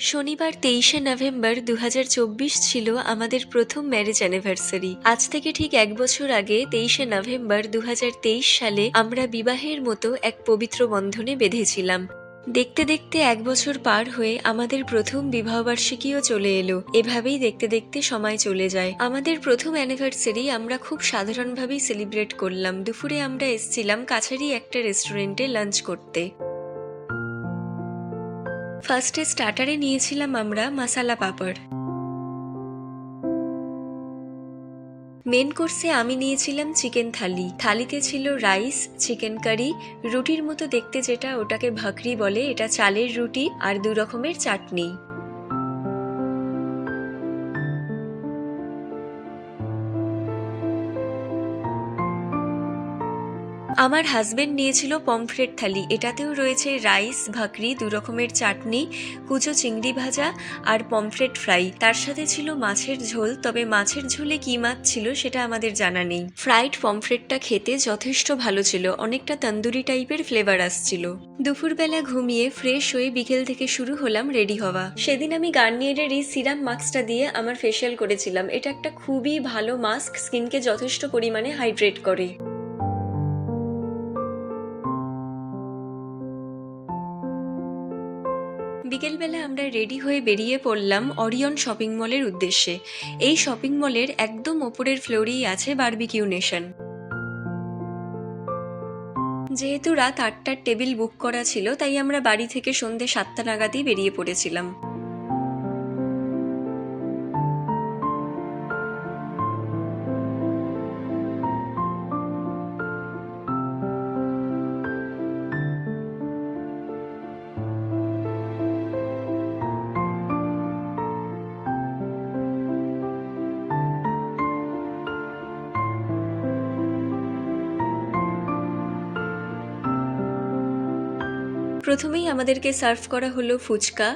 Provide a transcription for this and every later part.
শনিবার তেইশে নভেম্বর দু হাজার চব্বিশ ছিল আমাদের প্রথম ম্যারেজ অ্যানিভার্সারি আজ থেকে ঠিক এক বছর আগে তেইশে নভেম্বর দুহাজার তেইশ সালে আমরা বিবাহের মতো এক পবিত্র বন্ধনে বেঁধেছিলাম। দেখতে দেখতে এক বছর পার হয়ে আমাদের প্রথম বিবাহবার্ষিকীও চলে এলো। এভাবেই দেখতে দেখতে সময় চলে যায়। আমাদের প্রথম অ্যানিভার্সারি আমরা খুব সাধারণভাবেই সেলিব্রেট করলাম। দুপুরে আমরা এসছিলাম কাছারি একটা রেস্টুরেন্টে লাঞ্চ করতে। ফার্স্টে স্টার্টারে নিয়েছিলাম আমরা মাসালা পাপড়। মেন কোর্সে আমি নিয়েছিলাম চিকেন থালি থালিতে ছিল রাইস চিকেন কারি রুটির মতো দেখতে যেটা ওটাকে ভাকরি বলে। এটা চালের রুটি আর দু রকমের চাটনি। আমার হাজবেন্ড নিয়েছিল পমফ্রেট থালি। এটাতেও রয়েছে রাইস ভাকরি, দু রকমের চাটনি, কুচো চিংড়ি ভাজা আর পমফ্রেট ফ্রাই তার সাথে ছিল মাছের ঝোল, তবে মাছের ঝোলে কী মাছ ছিল সেটা আমাদের জানা নেই। ফ্রাইড পমফ্রেটটা খেতে যথেষ্ট ভালো ছিল, অনেকটা তন্দুরি টাইপের ফ্লেভার আসছিল। দুপুরবেলা ঘুমিয়ে ফ্রেশ হয়ে বিকেল থেকে শুরু হলাম রেডি হওয়া। সেদিন আমি গার্নিয়ারের এই সিরাম মাস্কটা দিয়ে আমার ফেশিয়াল করেছিলাম। এটা একটা খুবই ভালো মাস্ক স্কিনকে যথেষ্ট পরিমাণে হাইড্রেট করে। আমরা রেডি হয়ে বেরিয়ে পড়লাম অরিয়ন শপিং মলের উদ্দেশ্যে। এই শপিং মলের একদম ওপরের ফ্লোরেই আছে বার্বিকিউ নেশন যেহেতু রাত আটটার টেবিল বুক করা ছিল, তাই আমরা বাড়ি থেকে সন্ধে সাতটা নাগাদই বেরিয়ে পড়েছিলাম। প্রথমেই আমাদেরকে সার্ভ করা হলো ফুচকা।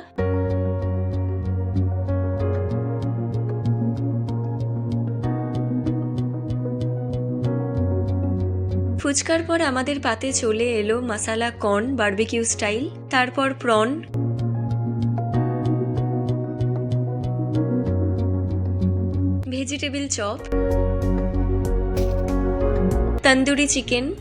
ফুচকার পর আমাদের পাতে চলে এলো মাসালা কর্ন বারবিকিউ স্টাইল, তারপর prawn. Vegetable chop. Tandoori chicken.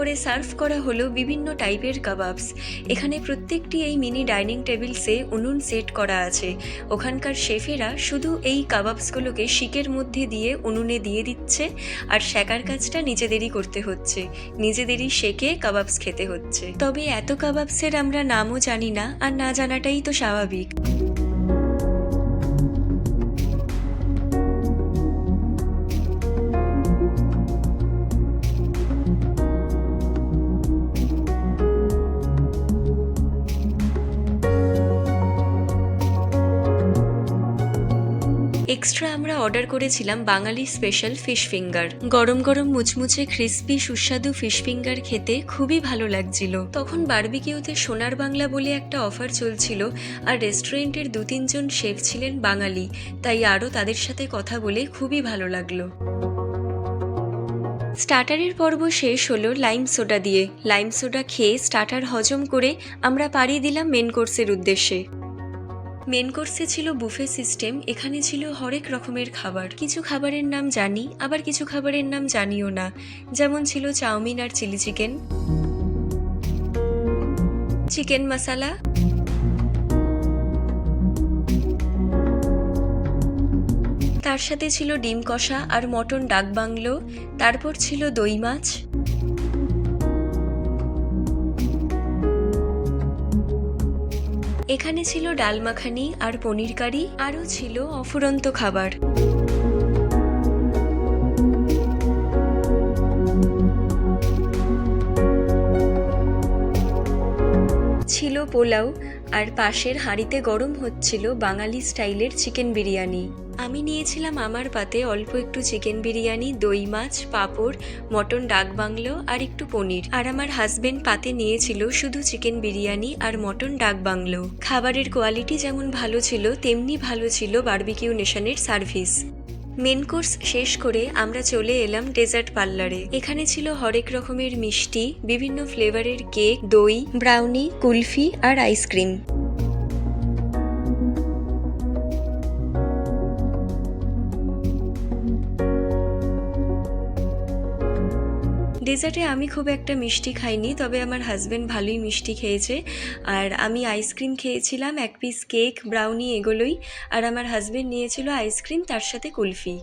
তারপরে সার্ভ করা হলো বিভিন্ন টাইপের কাবাবস। এখানে প্রত্যেকটি এই মিনি ডাইনিং টেবিলসে উনুন সেট করা আছে। ওখানকার শেফেরা শুধু এই কাবাবসগুলোকে শিকের মধ্যে দিয়ে উনুনে দিয়ে দিচ্ছে আর শেকার কাজটা নিজেদেরই করতে হচ্ছে। নিজেদেরই শেকে কাবাবস খেতে হচ্ছে। তবে এত কাবাবসের আমরা নামও জানি না আর না জানাটাই তো স্বাভাবিক। এক্সট্রা আমরা অর্ডার করেছিলাম বাঙালি স্পেশাল ফিশ ফিঙ্গার গরম গরম মুচমুচে ক্রিস্পি সুস্বাদু ফিশ ফিঙ্গার খেতে খুবই ভালো লাগছিল। তখন বারবিকিউতে সোনার বাংলা বলে একটা অফার চলছিল আর রেস্টুরেন্টের দু তিনজন শেফ ছিলেন বাঙালি, তাই আরও তাদের সাথে কথা বলে খুবই ভালো লাগল। স্টার্টারের পর্ব শেষ হলো লাইম সোডা দিয়ে। লাইম সোডা খেয়ে স্টার্টার হজম করে আমরা পাড়ি দিলাম মেন কোর্সের উদ্দেশ্যে। মেন কোর্সে ছিল বুফে সিস্টেম, এখানে ছিল হরেক রকমের খাবার। কিছু খাবারের নাম জানি, আবার কিছু খাবারের নাম জানিও না। যেমন ছিল চাউমিন আর চিলি চিকেন। চিকেন মশালা। তার সাথে ছিল ডিম কষা আর মটন ডাক বাংলো। তারপর ছিল দই মাছ। এখানে ছিল ডালমাখানি আর পনির কারি, আরও ছিল অফুরন্ত খাবার। ছিল পোলাও, আর পাশের হাঁড়িতে গরম হচ্ছিল বাঙালি স্টাইলের চিকেন বিরিয়ানি। আমি নিয়েছিলাম আমার পাতে অল্প একটু চিকেন বিরিয়ানি, দই মাছ, পাঁপড়, মটন ডাক বাংলো আর একটু পনির। আর আমার হাজবেন্ড পাতে নিয়েছিল শুধু চিকেন বিরিয়ানি আর মটন ডাক বাংলো। খাবারের কোয়ালিটি যেমন ভালো ছিল, তেমনি ভালো ছিল বারবিকিউ নেশনের সার্ভিস মেন কোর্স শেষ করে আমরা চলে এলাম ডেজার্ট পার্লারে এখানে ছিল হরেক রকমের মিষ্টি, বিভিন্ন ফ্লেভারের কেক দই ব্রাউনি কুলফি আর আইসক্রিম ডেজার্টে আমি খুব একটা মিষ্টি খাইনি, তবে আমার হাজব্যান্ড ভালোই মিষ্টি খেয়েছে। আর আমি আইসক্রিম খেয়েছিলাম, এক পিস কেক ব্রাউনি এগুলোই। আর আমার হাজব্যান্ড নিয়েছিল আইসক্রিম তার সাথে কুলফি।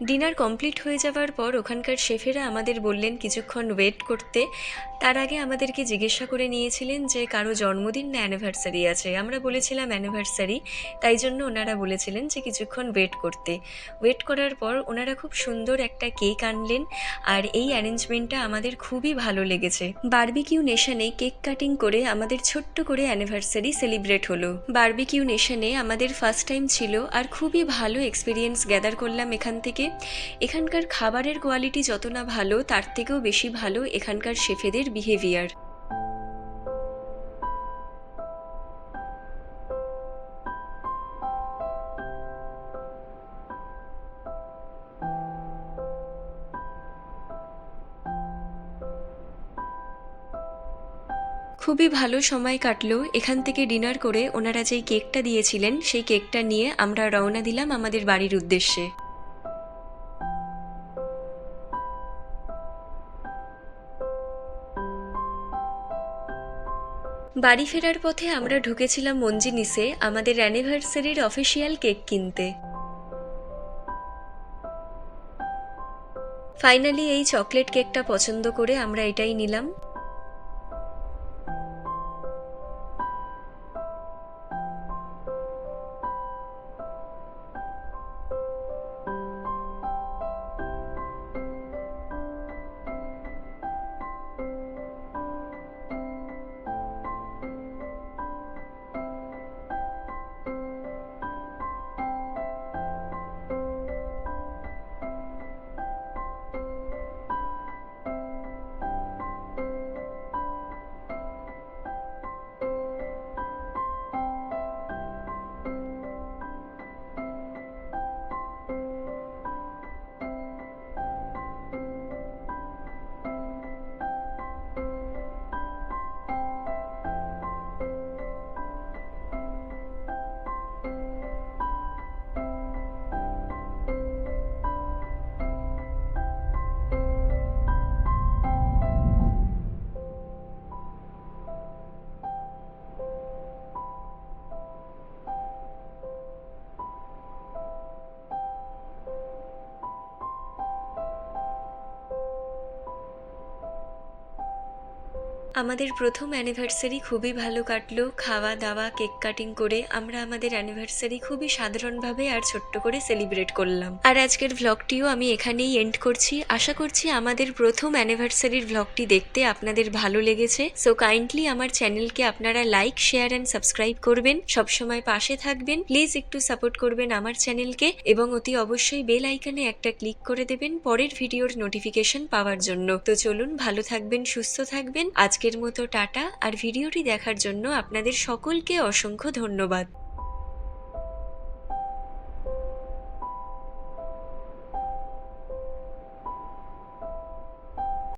ডিনার কমপ্লিট হয়ে যাওয়ার পর ওখানকার শেফেরা আমাদের বললেন কিছুক্ষণ ওয়েট করতে। তার আগে আমাদেরকে জিজ্ঞাসা করে নিয়েছিলেন যে, কারও জন্মদিন না অ্যানিভার্সারি আছে? আমরা বলেছিলাম অ্যানিভার্সারি তাই জন্য ওনারা বলেছিলেন যে, কিছুক্ষণ ওয়েট করতে। ওয়েট করার পর ওনারা খুব সুন্দর একটা কেক আনলেন আর এই অ্যারেঞ্জমেন্টটা আমাদের খুবই ভালো লেগেছে। বার্বিকিউ নেশনে কেক কাটিং করে আমাদের ছোট্ট করে অ্যানিভার্সারি সেলিব্রেট হলো। বারবিকিউ নেশনে আমাদের ফার্স্ট টাইম ছিল আর খুবই ভালো এক্সপিরিয়েন্স গ্যাদার করলাম এখান থেকে। এখানকার খাবারের কোয়ালিটি যত না ভালো, তার থেকেও বেশি ভালো এখানকার শেফেদের বিহেভিয়ার খুবই ভালো সময় কাটলো। এখান থেকে ডিনার করে ওনারা যেই কেকটা দিয়েছিলেন, সেই কেকটা নিয়ে আমরা রওনা দিলাম আমাদের বাড়ির উদ্দেশ্যে। বাড়ি ফেরার পথে আমরা ঢুকেছিলাম মঞ্জিনিসে, আমাদের অ্যানিভার্সারির অফিসিয়াল কেক কিনতে। ফাইনালি এই চকলেট কেকটা পছন্দ করে আমরা এটাই নিলাম। আমাদের প্রথম অ্যানিভার্সারি খুবই ভালো কাটলো। খাওয়া দাওয়া কেক কাটিং করে আমরা আমাদের অ্যানিভার্সারি খুবই সাধারণভাবে আর ছোট্ট করে সেলিব্রেট করলাম। আর আজকের ভ্লগটিও আমি এখানেই এন্ড করছি। আশা করছি আমাদের প্রথম অ্যানিভার্সারির ভ্লগটি দেখতে আপনাদের ভালো লেগেছে। সো কাইন্ডলি আমার চ্যানেলকে আপনারা লাইক শেয়ার অ্যান্ড সাবস্ক্রাইব করবেন। সবসময় পাশে থাকবেন। প্লিজ একটু সাপোর্ট করবেন আমার চ্যানেলকে এবং অতি অবশ্যই বেল আইকনে একটা ক্লিক করে দেবেন পরের ভিডিওর নোটিফিকেশন পাওয়ার জন্য। তো চলুন ভালো থাকবেন, সুস্থ থাকবেন। আজকের মতো টাটা আর ভিডিওটি দেখার জন্য আপনাদের সকলকে অসংখ্য ধন্যবাদ।